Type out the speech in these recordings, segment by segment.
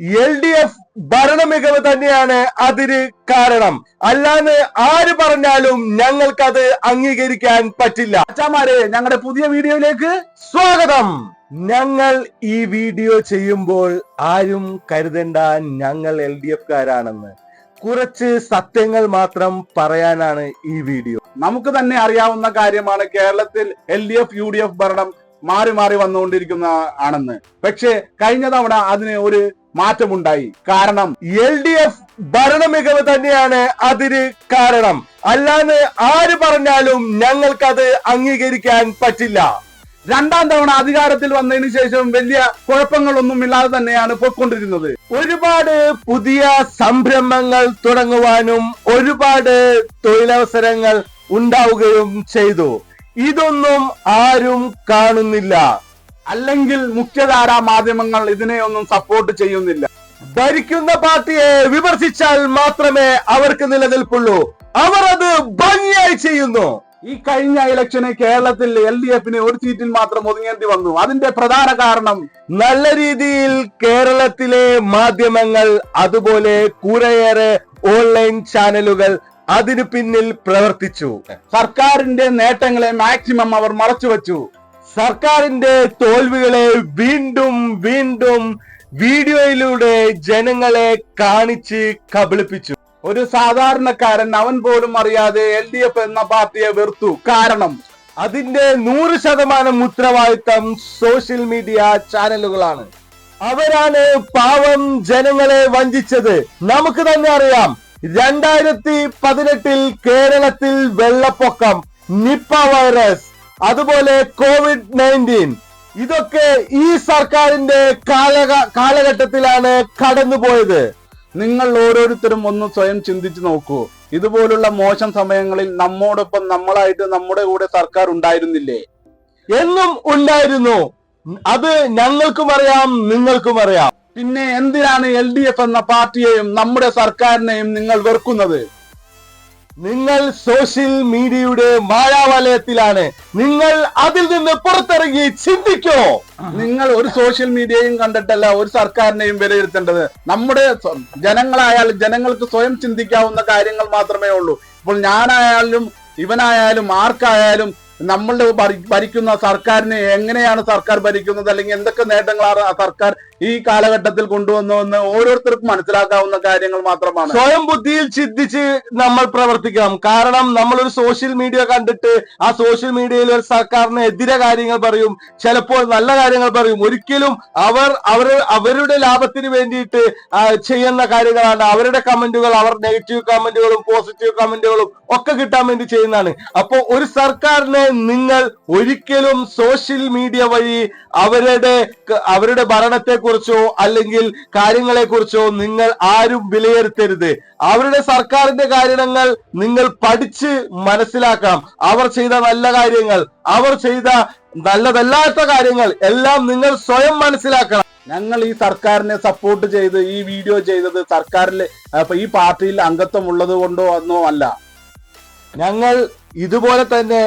L D F ഭരണമികവ് തന്നെയാണ് അതിന് കാരണം. അല്ലാന്ന് ആര് പറഞ്ഞാലും ഞങ്ങൾക്കത് അംഗീകരിക്കാൻ പറ്റില്ല. അച്ഛാമാരെ ഞങ്ങളുടെ പുതിയ വീഡിയോയിലേക്ക് സ്വാഗതം. ഞങ്ങൾ ഈ വീഡിയോ ചെയ്യുമ്പോൾ ആരും കരുതണ്ട ഞങ്ങൾ എൽ ഡി എഫ് കാരാണെന്ന് കുറച്ച് സത്യങ്ങൾ മാത്രം പറയാനാണ് ഈ വീഡിയോ. നമുക്ക് തന്നെ അറിയാവുന്ന കാര്യമാണ് കേരളത്തിൽ L D F U D F ഭരണം മാറി മാറി വന്നുകൊണ്ടിരിക്കുന്ന ആണെന്ന്. പക്ഷേ കഴിഞ്ഞ തവണ അതിന് ഒരു മാറ്റമുണ്ടായി. കാരണം എൽ ഡി എഫ് ഭരണ മികവ് തന്നെയാണ് അതിന് കാരണം. അല്ലാതെ ആര് പറഞ്ഞാലും ഞങ്ങൾക്കത് അംഗീകരിക്കാൻ പറ്റില്ല. രണ്ടാം തവണ അധികാരത്തിൽ വന്നതിന് ശേഷം വലിയ കുഴപ്പങ്ങളൊന്നും ഇല്ലാതെ തന്നെയാണ് പോയിക്കൊണ്ടിരുന്നത്. ഒരുപാട് പുതിയ സംരംഭങ്ങൾ തുടങ്ങുവാനും ഒരുപാട് തൊഴിലവസരങ്ങൾ ഉണ്ടാവുകയും ചെയ്തു. ഇതൊന്നും ആരും കാണുന്നില്ല. അല്ലെങ്കിൽ മുഖ്യധാരാ മാധ്യമങ്ങൾ ഇതിനെ ഒന്നും സപ്പോർട്ട് ചെയ്യുന്നില്ല. ഭരിക്കുന്ന പാർട്ടിയെ വിമർശിച്ചാൽ മാത്രമേ അവർക്ക് നിലനിൽപ്പുള്ളൂ. അവർ അത് ഭംഗിയായി ചെയ്യുന്നു. ഈ കഴിഞ്ഞ ഇലക്ഷന് കേരളത്തിൽ എൽ ഡി എഫിന് ഒരു സീറ്റിൽ മാത്രം ഒതുങ്ങേണ്ടി വന്നു. അതിന്റെ പ്രധാന കാരണം നല്ല രീതിയിൽ കേരളത്തിലെ മാധ്യമങ്ങൾ അതുപോലെ കുറേയേറെ ഓൺലൈൻ ചാനലുകൾ അതിനു പിന്നിൽ പ്രവർത്തിച്ചു. സർക്കാരിന്റെ നേട്ടങ്ങളെ മാക്സിമം അവർ മറച്ചുവെച്ചു. സർക്കാരിന്റെ തോൽവികളെ വീണ്ടും വീണ്ടും വീഡിയോയിലൂടെ ജനങ്ങളെ കാണിച്ച് കബളിപ്പിച്ചു. ഒരു സാധാരണക്കാരൻ അവൻ പോലും അറിയാതെ എൽ ഡി എഫ് എന്ന പാർട്ടിയെ വെറുത്തു. കാരണം അതിന്റെ നൂറ് ശതമാനം ഉത്തരവാദിത്തം സോഷ്യൽ മീഡിയ ചാനലുകളാണ്. അവരാണ് പാവം ജനങ്ങളെ വഞ്ചിച്ചത്. നമുക്ക് തന്നെ അറിയാം. രണ്ടായിരത്തി പതിനെട്ടിൽ കേരളത്തിൽ വെള്ളപ്പൊക്കം നിപ്പ വൈറസ് അതുപോലെ കോവിഡ് നയന്റീൻ. ഇതൊക്കെ ഈ സർക്കാരിന്റെ കാലഘ കാലഘട്ടത്തിലാണ് കടന്നുപോയത്. നിങ്ങൾ ഓരോരുത്തരും ഒന്ന് സ്വയം ചിന്തിച്ചു നോക്കൂ. ഇതുപോലുള്ള മോശം സമയങ്ങളിൽ നമ്മോടൊപ്പം നമ്മളായിട്ട് നമ്മുടെ കൂടെ സർക്കാർ ഉണ്ടായിരുന്നില്ലേ? എന്നും ഉണ്ടായിരുന്നു. അത് ഞങ്ങൾക്കും അറിയാം നിങ്ങൾക്കും അറിയാം. പിന്നെ എന്തിനാണ് എൽ ഡി എഫ് എന്ന പാർട്ടിയെയും നമ്മുടെ സർക്കാരിനെയും നിങ്ങൾ വെറുക്കുന്നത്? നിങ്ങൾ സോഷ്യൽ മീഡിയയുടെ മായാവലയത്തിലാണ്. നിങ്ങൾ അതിൽ നിന്ന് പുറത്തിറങ്ങി ചിന്തിക്കോ? നിങ്ങൾ ഒരു സോഷ്യൽ മീഡിയയും കണ്ടിട്ടല്ല ഒരു സർക്കാരിനെയും വിലയിരുത്തേണ്ടത്. നമ്മുടെ ജനങ്ങളായാലും ജനങ്ങൾക്ക് സ്വയം ചിന്തിക്കാവുന്ന കാര്യങ്ങൾ മാത്രമേ ഉള്ളൂ. ഇപ്പോൾ ഞാനായാലും ഇവനായാലും ആർക്കായാലും നമ്മളുടെ ഭരിക്കുന്ന സർക്കാരിനെ എങ്ങനെയാണ് സർക്കാർ ഭരിക്കുന്നത്? അല്ലെങ്കിൽ എന്തൊക്കെ നേട്ടങ്ങളാണ് ആ സർക്കാർ ഈ കാലഘട്ടത്തിൽ കൊണ്ടുവന്നതെന്ന് ഓരോരുത്തർക്കും മനസ്സിലാക്കാവുന്ന കാര്യങ്ങൾ മാത്രമാണ്. സ്വയം ബുദ്ധിയിൽ ചിന്തിച്ച് നമ്മൾ പ്രവർത്തിക്കണം. കാരണം നമ്മൾ ഒരു സോഷ്യൽ മീഡിയ കണ്ടിട്ട് ആ സോഷ്യൽ മീഡിയയിൽ ഒരു സർക്കാരിന് എതിരെ കാര്യങ്ങൾ പറയും. ചിലപ്പോൾ നല്ല കാര്യങ്ങൾ പറയും. ഒരിക്കലും അവർ അവർ അവരുടെ ലാഭത്തിന് വേണ്ടിയിട്ട് ചെയ്യുന്ന കാര്യങ്ങളാണ്. അവരുടെ കമന്റുകൾ അവർ നെഗറ്റീവ് കമന്റുകളും പോസിറ്റീവ് കമന്റുകളും ഒക്കെ കിട്ടാൻ വേണ്ടി ചെയ്യുന്നതാണ്. അപ്പോൾ ഒരു സർക്കാരിനെ നിങ്ങൾ ഒരിക്കലും സോഷ്യൽ മീഡിയ വഴി അവരുടെ അവരുടെ ഭരണത്തെ കുറിച്ചോ അല്ലെങ്കിൽ കാര്യങ്ങളെ കുറിച്ചോ നിങ്ങൾ ആരും വിലയിരുത്തരുത്. അവരുടെ സർക്കാരിന്റെ കാര്യങ്ങൾ നിങ്ങൾ പഠിച്ച് മനസ്സിലാക്കാം അവർ ചെയ്ത നല്ല കാര്യങ്ങൾ അവർ ചെയ്ത നല്ലതല്ലാത്ത കാര്യങ്ങൾ എല്ലാം നിങ്ങൾ സ്വയം മനസ്സിലാക്കണം. ഞങ്ങൾ ഈ സർക്കാരിനെ സപ്പോർട്ട് ചെയ്ത് ഈ വീഡിയോ ചെയ്തത് സർക്കാരിൽ ഈ പാർട്ടിയിൽ അംഗത്വം ഉള്ളത് കൊണ്ടോ ഒന്നോ അല്ല. ഞങ്ങൾ ഇതുപോലെ തന്നെ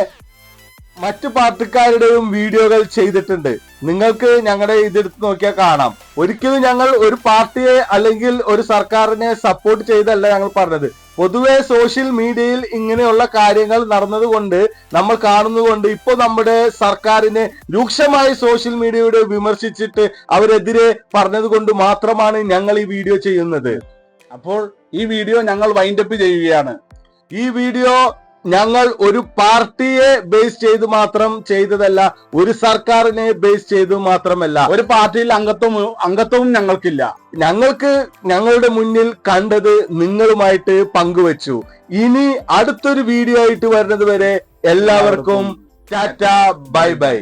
മറ്റു പാർട്ടിക്കാരുടെയും വീഡിയോകൾ ചെയ്തിട്ടുണ്ട്. നിങ്ങൾക്ക് ഞങ്ങളുടെ ഇതെടുത്ത് നോക്കിയാൽ കാണാം. ഒരിക്കലും ഞങ്ങൾ ഒരു പാർട്ടിയെ അല്ലെങ്കിൽ ഒരു സർക്കാരിനെ സപ്പോർട്ട് ചെയ്തല്ല ഞങ്ങൾ പറഞ്ഞത്. പൊതുവെ സോഷ്യൽ മീഡിയയിൽ ഇങ്ങനെയുള്ള കാര്യങ്ങൾ നടന്നതുകൊണ്ട് നമ്മൾ കാണുന്നതുകൊണ്ട് ഇപ്പോൾ നമ്മുടെ സർക്കാരിനെ രൂക്ഷമായി സോഷ്യൽ മീഡിയയുടെ വിമർശിച്ചിട്ട് അവരെതിരെ പറഞ്ഞതുകൊണ്ട് മാത്രമാണ് ഞങ്ങൾ ഈ വീഡിയോ ചെയ്യുന്നത്. അപ്പോൾ ഈ വീഡിയോ ഞങ്ങൾ വൈൻഡപ്പ് ചെയ്യുകയാണ്. ഈ വീഡിയോ ഞങ്ങൾ ഒരു പാർട്ടിയെ ബേസ് ചെയ്ത് മാത്രം ചെയ്തതല്ല ഒരു സർക്കാരിനെ ബേസ് ചെയ്ത് മാത്രമല്ല. ഒരു പാർട്ടിയിൽ അംഗത്വം അംഗത്വവും ഞങ്ങൾക്കില്ല. ഞങ്ങൾക്ക് ഞങ്ങളുടെ മുന്നിൽ കണ്ടത് നിങ്ങളുമായിട്ട് പങ്കുവച്ചു. ഇനി അടുത്തൊരു വീഡിയോ ആയിട്ട് വരുന്നത് വരെ എല്ലാവർക്കും ടാറ്റ ബൈ ബൈ.